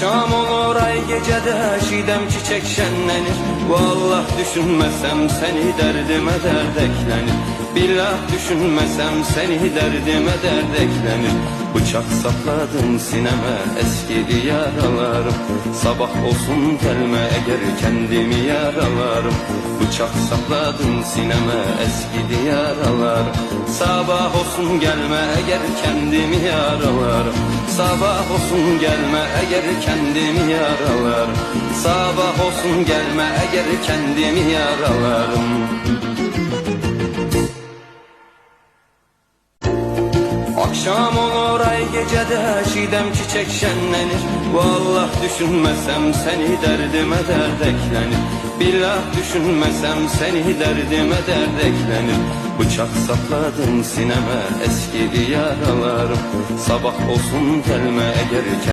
Akşam olur ay gecede şidem çiçek şenlenir. Vallah düşünmesem seni derdime dert eklenir. Billah düşünmesem seni derdime dert eklenir. Bıçak sapladın sineme eskidi yaralarım Sabah olsun gelme eğer kendimi yaralarım. Bıçak sapladın sineme eskidi yaralarım Sabah olsun gelme eğer kendimi yaralarım Sabah olsun gelme eğer kendimi yaralarım. Sabah olsun gelme eğer kendimi yaralarım. Akşam olur ay gecede şidem çiçek şenlenir. Vallah düşünmesem seni derdime dert eklenir Billah düşünmesem seni derdime dert eklenir Bıçak sapladın sineme eskidi yaralarım Sabah olsun gelme eğer